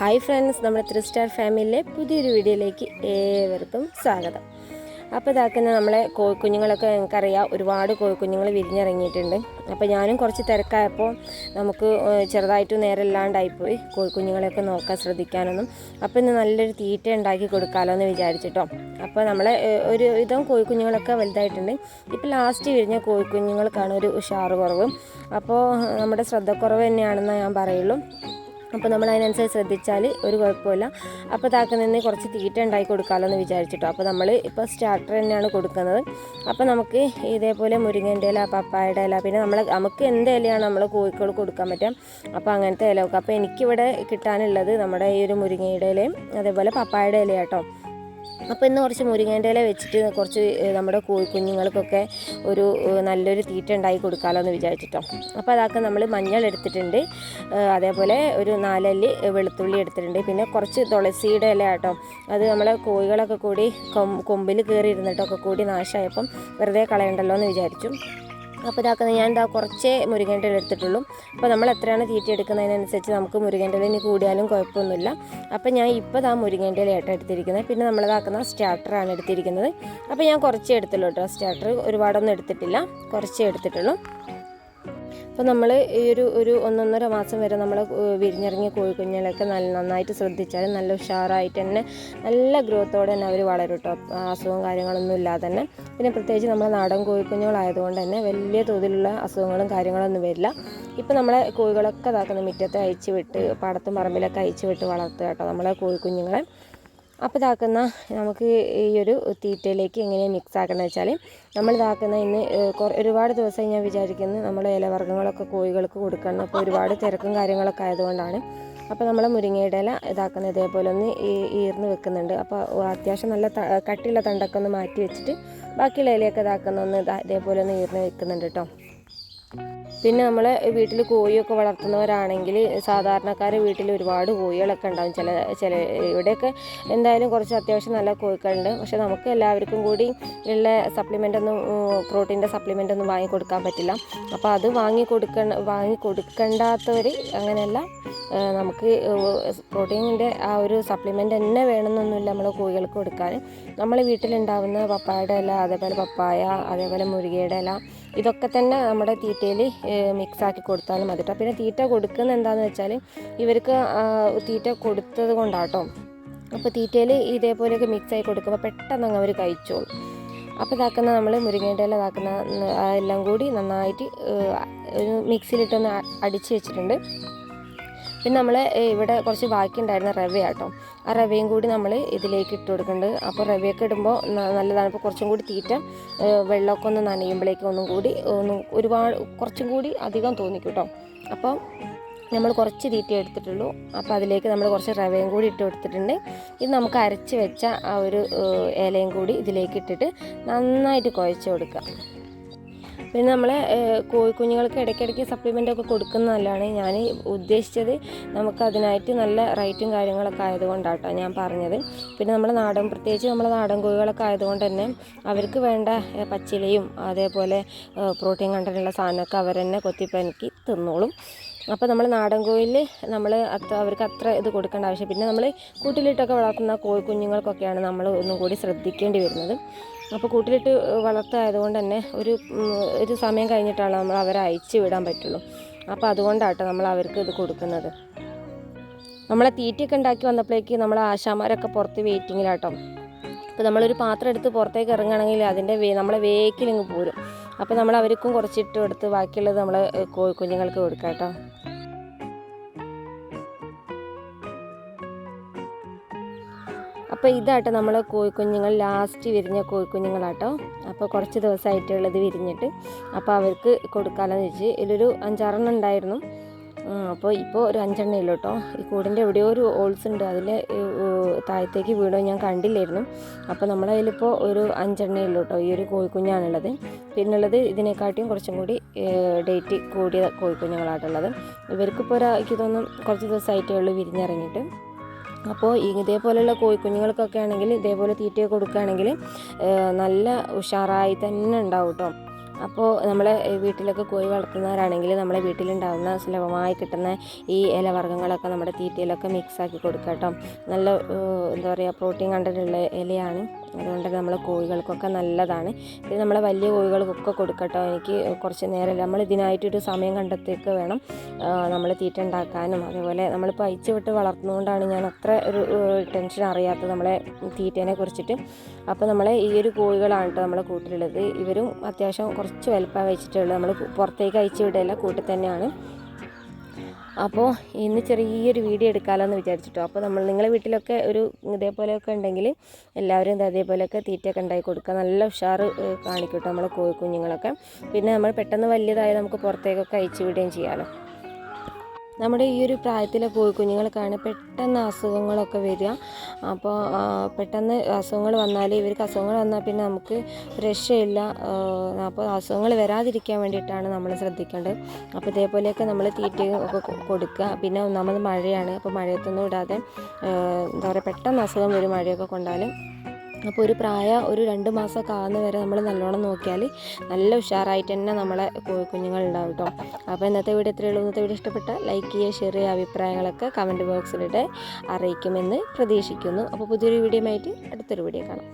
Hi friends നമ്മുടെ three star ഫാമിലിയിലെ പുതിയൊരു വീഡിയോയിലേക്ക് ഏവർക്കും സ്വാഗതം. അപ്പോൾ ഇതാക്കുന്ന നമ്മളെ കോഴിക്കുഞ്ഞുങ്ങളൊക്കെ ഞങ്ങൾക്കറിയാം ഒരുപാട് കോഴിക്കുഞ്ഞുങ്ങൾ വിരിഞ്ഞിറങ്ങിയിട്ടുണ്ട്. അപ്പോൾ ഞാനും കുറച്ച് തിരക്കായപ്പോൾ നമുക്ക് ചെറുതായിട്ട് നേരമില്ലാണ്ടായിപ്പോയി കോഴിക്കുഞ്ഞുങ്ങളെയൊക്കെ നോക്കാൻ ശ്രദ്ധിക്കാനൊന്നും. അപ്പോൾ ഇന്ന് നല്ലൊരു തീറ്റ ഉണ്ടാക്കി കൊടുക്കാമല്ലോ എന്ന് വിചാരിച്ചിട്ടോ. അപ്പോൾ നമ്മളെ ഒരു വിധം കോഴിക്കുഞ്ഞുങ്ങളൊക്കെ വലുതായിട്ടുണ്ട്. ഇപ്പോൾ ലാസ്റ്റ് വിരിഞ്ഞ കോഴിക്കുഞ്ഞുങ്ങൾക്കാണ് ഒരു ഉഷാറ് കുറവ് അപ്പോൾ നമ്മുടെ ശ്രദ്ധക്കുറവ് തന്നെയാണെന്ന് ഞാൻ പറയുള്ളൂ. അപ്പോൾ നമ്മൾ അതിനനുസരിച്ച് ശ്രദ്ധിച്ചാൽ ഒരു കുഴപ്പമില്ല. അപ്പോൾ താക്ക നിന്ന് കുറച്ച് തീറ്റ ഉണ്ടാക്കി കൊടുക്കാമല്ലോ എന്ന് വിചാരിച്ചിട്ടോ. അപ്പോൾ നമ്മൾ ഇപ്പോൾ സ്റ്റാർട്ടർ തന്നെയാണ് കൊടുക്കുന്നത്. അപ്പോൾ നമുക്ക് ഇതേപോലെ മുരിങ്ങന്റെ ഇല പപ്പായുടെ ഇല പിന്നെ നമ്മൾ നമുക്ക് എന്ത് ഇലയാണ് നമ്മൾ കോഴിക്കോട് കൊടുക്കാൻ പറ്റുക. അപ്പോൾ അങ്ങനത്തെ ഇല ഒക്കെ അപ്പോൾ എനിക്കിവിടെ കിട്ടാനുള്ളത് നമ്മുടെ ഈ ഒരു മുരിങ്ങയുടെ ഇലയും അതേപോലെ പപ്പായുടെ ഇല കേട്ടോ അപ്പോൾ ഇന്ന് കുറച്ച് മുരിങ്ങേന്റെ ഇല വെച്ചിട്ട് കുറച്ച് നമ്മുടെ കോഴിക്കുഞ്ഞുങ്ങൾക്കൊക്കെ ഒരു നല്ലൊരു തീറ്റ ഉണ്ടാക്കി കൊടുക്കാമല്ലോ എന്ന് വിചാരിച്ചിട്ടോ. അപ്പോൾ അതൊക്കെ നമ്മൾ മഞ്ഞൾ എടുത്തിട്ടുണ്ട്. അതേപോലെ ഒരു നാലല്ലി വെളുത്തുള്ളി എടുത്തിട്ടുണ്ട്. പിന്നെ കുറച്ച് തുളസിയുടെ ഇല കേട്ടോ അത് നമ്മളെ കോഴികളൊക്കെ കൂടി കൊമ്പിൽ കയറി ഇരുന്നിട്ടൊക്കെ കൂടി നാശമായപ്പം വെറുതെ കളയണ്ടല്ലോ എന്ന് വിചാരിച്ചു. അപ്പോൾ ഇതാക്കുന്നത് ഞാൻ എന്താ കുറച്ചേ മുരുകന്റെ എടുത്തിട്ടുള്ളൂ. അപ്പോൾ നമ്മൾ എത്രയാണ് തീറ്റ എടുക്കുന്നതിനനുസരിച്ച് നമുക്ക് മുരുകന്റെ ഇനി കൂടിയാലും കുഴപ്പമൊന്നുമില്ല. അപ്പോൾ ഞാൻ ഇപ്പോൾ ഇതാ മുരുകന്റെ ഇല ആയിട്ട് എടുത്തിരിക്കുന്നത്. പിന്നെ നമ്മളിതാക്കുന്ന സ്റ്റാർട്ടറാണ് എടുത്തിരിക്കുന്നത്. അപ്പോൾ ഞാൻ കുറച്ചേ എടുത്തുള്ളൂ കേട്ടോ. സ്റ്റാർട്ടർ ഒരുപാടൊന്നും എടുത്തിട്ടില്ല. കുറച്ചേ എടുത്തിട്ടുള്ളൂ. അപ്പോൾ നമ്മൾ ഈ ഒരു ഒരു ഒന്നൊന്നര മാസം വരെ നമ്മൾ വിരിഞ്ഞിറങ്ങിയ കോഴിക്കുഞ്ഞുങ്ങളൊക്കെ നല്ല നന്നായിട്ട് ശ്രദ്ധിച്ചാൽ നല്ല ഉഷാറായിട്ട് തന്നെ നല്ല ഗ്രോത്തോടെ തന്നെ അവർ വളരും കേട്ടോ അസുഖവും കാര്യങ്ങളൊന്നും ഇല്ലാതെ തന്നെ. പിന്നെ പ്രത്യേകിച്ച് നമ്മൾ നാടൻ കോഴിക്കുഞ്ഞുങ്ങളായതുകൊണ്ട് തന്നെ വലിയ തോതിലുള്ള അസുഖങ്ങളും കാര്യങ്ങളൊന്നും വരില്ല. ഇപ്പോൾ നമ്മളെ കോഴികളൊക്കെ ഇതാക്കുന്ന. മുറ്റത്ത് അയച്ചു വിട്ട് പാടത്തും പറമ്പിലൊക്കെ അയച്ചു വിട്ട് വളർത്തുക കേട്ടോ നമ്മളെ കോഴിക്കുഞ്ഞുങ്ങളെ. അപ്പോൾ ഇതാക്കുന്ന നമുക്ക് ഈ ഒരു തീറ്റയിലേക്ക് എങ്ങനെ മിക്സ് ആക്കണം വെച്ചാൽ നമ്മൾ ഇതാക്കുന്ന ഇന്ന് ഒരുപാട് ദിവസമായി ഞാൻ വിചാരിക്കുന്നു നമ്മൾ ഇലവർഗങ്ങളൊക്കെ കോഴികൾക്ക് കൊടുക്കണം. അപ്പോൾ ഒരുപാട് തിരക്കും കാര്യങ്ങളൊക്കെ ആയതുകൊണ്ടാണ്. അപ്പോൾ നമ്മൾ മുരിങ്ങയുടെ ഇല ഇതാക്കുന്ന ഇതേപോലെ ഒന്ന് ഈർന്ന് വെക്കുന്നുണ്ട്. അപ്പോൾ അത്യാവശ്യം നല്ല കട്ടിയുള്ള തണ്ടൊക്കെ ഒന്ന് മാറ്റി വെച്ചിട്ട് ബാക്കിയുള്ള ഇലയൊക്കെ ഇതാക്കുന്ന ഒന്ന് ഇതാ ഇതേപോലെ ഒന്ന് ഈർന്ന് വെക്കുന്നുണ്ട് കേട്ടോ പിന്നെ നമ്മൾ വീട്ടിൽ കോഴിയൊക്കെ വളർത്തുന്നവരാണെങ്കിൽ സാധാരണക്കാർ വീട്ടിൽ ഒരുപാട് കോഴികളൊക്കെ ഉണ്ടാകും ചില ചില ഇവിടെയൊക്കെ എന്തായാലും കുറച്ച് അത്യാവശ്യം നല്ല കോഴിക്കളുണ്ട് പക്ഷെ നമുക്ക് എല്ലാവർക്കും കൂടി ഉള്ള സപ്ലിമെന്റ് ഒന്നും പ്രോട്ടീന്റെ സപ്ലിമെന്റ് ഒന്നും വാങ്ങി കൊടുക്കാൻ പറ്റില്ല. അപ്പോൾ അത് വാങ്ങി കൊടുക്ക വാങ്ങി കൊടുക്കണ്ടാത്തവർ അങ്ങനെയല്ല നമുക്ക് പ്രോട്ടീനിന്റെ ആ ഒരു സപ്ലിമെന്റ് തന്നെ വേണമെന്നൊന്നുമില്ല നമ്മൾ കോഴികൾക്ക് കൊടുക്കാൻ. നമ്മൾ വീട്ടിലുണ്ടാവുന്ന പപ്പായയുടെ ഇല അതേപോലെ പപ്പായ അതേപോലെ മുരികയുടെ ഇല ഇതൊക്കെ തന്നെ നമ്മുടെ തീറ്റയിൽ മിക്സാക്കി കൊടുത്താലും മതി കേട്ടോ പിന്നെ തീറ്റ കൊടുക്കുന്ന എന്താണെന്ന് വെച്ചാൽ ഇവർക്ക് തീറ്റ കൊടുത്തത് കൊണ്ടാട്ടോ. അപ്പോൾ തീറ്റയിൽ ഇതേപോലെയൊക്കെ മിക്സായി കൊടുക്കുമ്പോൾ പെട്ടെന്ന് അങ്ങ് അവർ കഴിച്ചോളും. അപ്പോൾ ഇതാക്കുന്ന നമ്മൾ മുരിങ്ങയുടെ ഇല ഇതാക്കുന്ന എല്ലാം കൂടി നന്നായിട്ട് ഒരു മിക്സിയിലിട്ടൊന്ന് അടിച്ച് വെച്ചിട്ടുണ്ട്. പിന്നെ നമ്മൾ ഇവിടെ കുറച്ച് ബാക്കി ഉണ്ടായിരുന്ന റവ കേട്ടോ ആ റവയും കൂടി നമ്മൾ ഇതിലേക്ക് ഇട്ട് കൊടുക്കുന്നുണ്ട്. അപ്പോൾ റവയൊക്കെ ഇടുമ്പോൾ നല്ലതാണ്. ഇപ്പോൾ കുറച്ചും കൂടി തീറ്റ വെള്ളമൊക്കെ ഒന്ന് നനയുമ്പോഴേക്കും ഒന്നും കൂടി ഒന്ന് ഒരുപാട് കുറച്ചും കൂടി അധികം തോന്നിക്കും കേട്ടോ അപ്പോൾ നമ്മൾ കുറച്ച് തീറ്റ എടുത്തിട്ടുള്ളൂ. അപ്പോൾ അതിലേക്ക് നമ്മൾ കുറച്ച് റവയും കൂടി ഇട്ട് കൊടുത്തിട്ടുണ്ട്. ഇത് നമുക്ക് അരച്ച് വെച്ച ആ ഒരു ഇലയും കൂടി ഇതിലേക്ക് ഇട്ടിട്ട് നന്നായിട്ട് കുഴച്ച് കൊടുക്കുക. പിന്നെ നമ്മളെ കോഴിക്കുഞ്ഞുങ്ങൾക്ക് ഇടയ്ക്കിടയ്ക്ക് സപ്ലിമെന്റ് ഒക്കെ കൊടുക്കുന്ന നല്ലതാണ്. ഞാൻ ഉദ്ദേശിച്ചത് നമുക്ക് അതിനായിട്ട് നല്ല റേറ്റും കാര്യങ്ങളൊക്കെ ആയതുകൊണ്ടാട്ടോ ഞാൻ പറഞ്ഞത്. പിന്നെ നമ്മൾ നാടൻ പ്രത്യേകിച്ച് നമ്മൾ നാടൻ കോഴികളൊക്കെ ആയതുകൊണ്ട് തന്നെ അവർക്ക് വേണ്ട പച്ചിലയും അതേപോലെ പ്രോട്ടീൻ കണ്ടന്റുള്ള സാധനമൊക്കെ അവർ തന്നെ കൊത്തിപ്പനക്കി തിന്നോളും. അപ്പോൾ നമ്മൾ നാടൻ കോഴിയിൽ നമ്മൾ അത്ര അവർക്ക് അത്ര ഇത് കൊടുക്കേണ്ട ആവശ്യം പിന്നെ നമ്മൾ കൂട്ടിലിട്ടൊക്കെ വളർത്തുന്ന കോഴി കുഞ്ഞുങ്ങൾക്കൊക്കെയാണ് നമ്മൾ ഒന്നും കൂടി ശ്രദ്ധിക്കേണ്ടി വരുന്നത്. അപ്പോൾ കൂട്ടിലിട്ട് വളർത്തായതുകൊണ്ട് തന്നെ ഒരു ഒരു സമയം കഴിഞ്ഞിട്ടാണ് നമ്മൾ അവരെ അയച്ചു വിടാൻ പറ്റുള്ളൂ. അപ്പോൾ അതുകൊണ്ടാട്ടോ നമ്മൾ അവർക്ക് ഇത് കൊടുക്കുന്നത്. നമ്മളെ തീറ്റയൊക്കെ ഉണ്ടാക്കി വന്നപ്പോഴേക്ക് നമ്മളെ ആശാമാരൊക്കെ പുറത്ത് വെയിറ്റിങ്ങിലാട്ടോ അപ്പോൾ നമ്മളൊരു പാത്രം എടുത്ത് പുറത്തേക്ക് ഇറങ്ങുകയാണെങ്കിൽ അതിന്റെ നമ്മളെ വേക്കിലിങ്ങ് പോരും. അപ്പോൾ നമ്മൾ അവർക്കും കുറച്ചിട്ട് കൊടുത്ത് ബാക്കിയുള്ളത് നമ്മൾ കുഞ്ഞുങ്ങൾക്ക് കൊടുക്കാം കേട്ടോ. അപ്പോൾ ഇതാട്ടോ നമ്മൾ കോഴിക്കുഞ്ഞുങ്ങൾ ലാസ്റ്റ് വിരിഞ്ഞ കോഴിക്കുഞ്ഞുങ്ങളാട്ടോ. അപ്പോൾ കുറച്ച് ദിവസമായിട്ടുള്ളത് വിരിഞ്ഞിട്ട് അപ്പോൾ അവർക്ക് കൊടുക്കാമെന്ന് വെച്ച് ഇതിലൊരു അഞ്ചാറെണ്ണം ഉണ്ടായിരുന്നു. അപ്പോൾ ഇപ്പോൾ ഒരു അഞ്ചെണ്ണേ കേട്ടോ. ഈ കൂടിന്റെ എവിടെയോ ഒരു ഹോൾസ് ഉണ്ട്. അതിൽ താഴത്തേക്ക് വീണോ ഞാൻ കണ്ടില്ലായിരുന്നു. അപ്പോൾ നമ്മുടെ കയ്യിലിപ്പോൾ ഒരു അഞ്ചെണ്ണേ ഉള്ളൂ കേട്ടോ. ഈ ഒരു കോഴിക്കുഞ്ഞാണുള്ളത്. പിന്നുള്ളത് ഇതിനെക്കാട്ടിയും കുറച്ചും കൂടി ഡേറ്റ് കൂടിയ കോഴിക്കുഞ്ഞുങ്ങളായിട്ടുള്ളത്. ഇവർക്കിപ്പോൾ ഒരു എനിക്ക് തോന്നും കുറച്ച് ദിവസമായിട്ടേ ഉള്ളൂ വിരിഞ്ഞിറങ്ങിയിട്ട്. അപ്പോൾ ഇതേപോലെയുള്ള കോഴിക്കുഞ്ഞുങ്ങൾക്കൊക്കെ ആണെങ്കിൽ ഇതേപോലെ തീറ്റയൊക്കെ കൊടുക്കുകയാണെങ്കിൽ നല്ല ഉഷാറായി തന്നെ ഉണ്ടാവും കേട്ടോ. അപ്പോൾ നമ്മളെ വീട്ടിലൊക്കെ കോഴി വളർത്തുന്നവരാണെങ്കിൽ നമ്മളെ വീട്ടിലുണ്ടാകുന്ന സുലഭമായി കിട്ടുന്ന ഈ ഇലവർഗങ്ങളൊക്കെ നമ്മുടെ തീറ്റയിലൊക്കെ മിക്സ് ആക്കി കൊടുക്കുക കേട്ടോ. നല്ല എന്താ പറയുക പ്രോട്ടീൻ കണ്ടന്റുള്ള ഇലയാണ്. അതുകൊണ്ട് നമ്മൾ കോഴികൾക്കൊക്കെ നല്ലതാണ്. ഇത് നമ്മളെ വലിയ കോഴികൾക്കൊക്കെ കൊടുക്കട്ടോ എനിക്ക് കുറച്ച് നേരം നമ്മൾ ഇതിനായിട്ടൊരു സമയം കണ്ടെത്തിയൊക്കെ വേണം നമ്മൾ തീറ്റ ഉണ്ടാക്കാനും. അതേപോലെ നമ്മളിപ്പോൾ അയച്ചു വിട്ട് വളർത്തുന്നതുകൊണ്ടാണ് ഞാൻ അത്ര ഒരു ടെൻഷൻ അറിയാത്തത് നമ്മളെ തീറ്റേനെ കുറിച്ചിട്ട്. അപ്പോൾ നമ്മളെ ഈ ഒരു കോഴികളാണ് കേട്ടോ നമ്മളെ കൂട്ടിലുള്ളത്. ഇവരും അത്യാവശ്യം കുറച്ച് വലുപ്പം വെച്ചിട്ടുള്ളൂ. നമ്മൾ പുറത്തേക്ക് അയച്ചു വിടില്ല കൂട്ടിൽ തന്നെയാണ്. അപ്പോൾ ഇന്ന് ചെറിയൊരു വീഡിയോ എടുക്കാമല്ലോ വിചാരിച്ചിട്ടോ. അപ്പോൾ നമ്മൾ നിങ്ങളെ വീട്ടിലൊക്കെ ഒരു ഇതേപോലെയൊക്കെ ഉണ്ടെങ്കിൽ എല്ലാവരും ഇത് അതേപോലെയൊക്കെ തീറ്റയൊക്കെ ഉണ്ടാക്കി കൊടുക്കുക നല്ല ഉഷാറ് കാണിക്കട്ടോ കാണിക്കും കേട്ടോ നമ്മളെ കോഴി കുഞ്ഞുങ്ങളൊക്കെ. പിന്നെ നമ്മൾ പെട്ടെന്ന് വലിയതായി നമുക്ക് പുറത്തേക്കൊക്കെ അയച്ചു വിടുകയും ചെയ്യാമല്ലോ നമ്മുടെ ഈ ഒരു പ്രായത്തിലെ കോഴിക്കുഞ്ഞുങ്ങൾക്കാണ് പെട്ടെന്ന് അസുഖങ്ങളൊക്കെ വരിക. അപ്പോൾ പെട്ടെന്ന് അസുഖങ്ങൾ വന്നാൽ ഇവർക്ക് അസുഖങ്ങൾ വന്നാൽ പിന്നെ നമുക്ക് രക്ഷയില്ല. അപ്പോൾ അസുഖങ്ങൾ വരാതിരിക്കാൻ വേണ്ടിയിട്ടാണ് നമ്മൾ ശ്രദ്ധിക്കേണ്ടത്. അപ്പോൾ ഇതേപോലെയൊക്കെ നമ്മൾ തീറ്റയും ഒക്കെ കൊടുക്കുക. പിന്നെ നമ്മൾ മഴയാണ്. അപ്പോൾ മഴയത്തൊന്നും ഇടാതെ എന്താ പറയുക പെട്ടെന്ന് അസുഖം വരും മഴയൊക്കെ കൊണ്ടാൽ. അപ്പോൾ ഒരു പ്രായ ഒരു രണ്ട് മാസമൊക്കെ ആകുന്ന വരെ നമ്മൾ നല്ലോണം നോക്കിയാൽ നല്ല ഉഷാറായിട്ട് തന്നെ നമ്മളെ കുഞ്ഞുങ്ങൾ ഉണ്ടാവും കേട്ടോ അപ്പോൾ ഇന്നത്തെ വീഡിയോ എത്രയേ ഉള്ളൂ. ഇന്നത്തെ വീഡിയോ ഇഷ്ടപ്പെട്ട ലൈക്ക് ചെയ്യുക ഷെയർ ചെയ്യുക അഭിപ്രായങ്ങളൊക്കെ കമന്റ് ബോക്സിലിട്ട് അറിയിക്കുമെന്ന് പ്രതീക്ഷിക്കുന്നു. അപ്പോൾ പുതിയൊരു വീഡിയോ ആയിട്ട് അടുത്തൊരു വീഡിയോ കാണാം.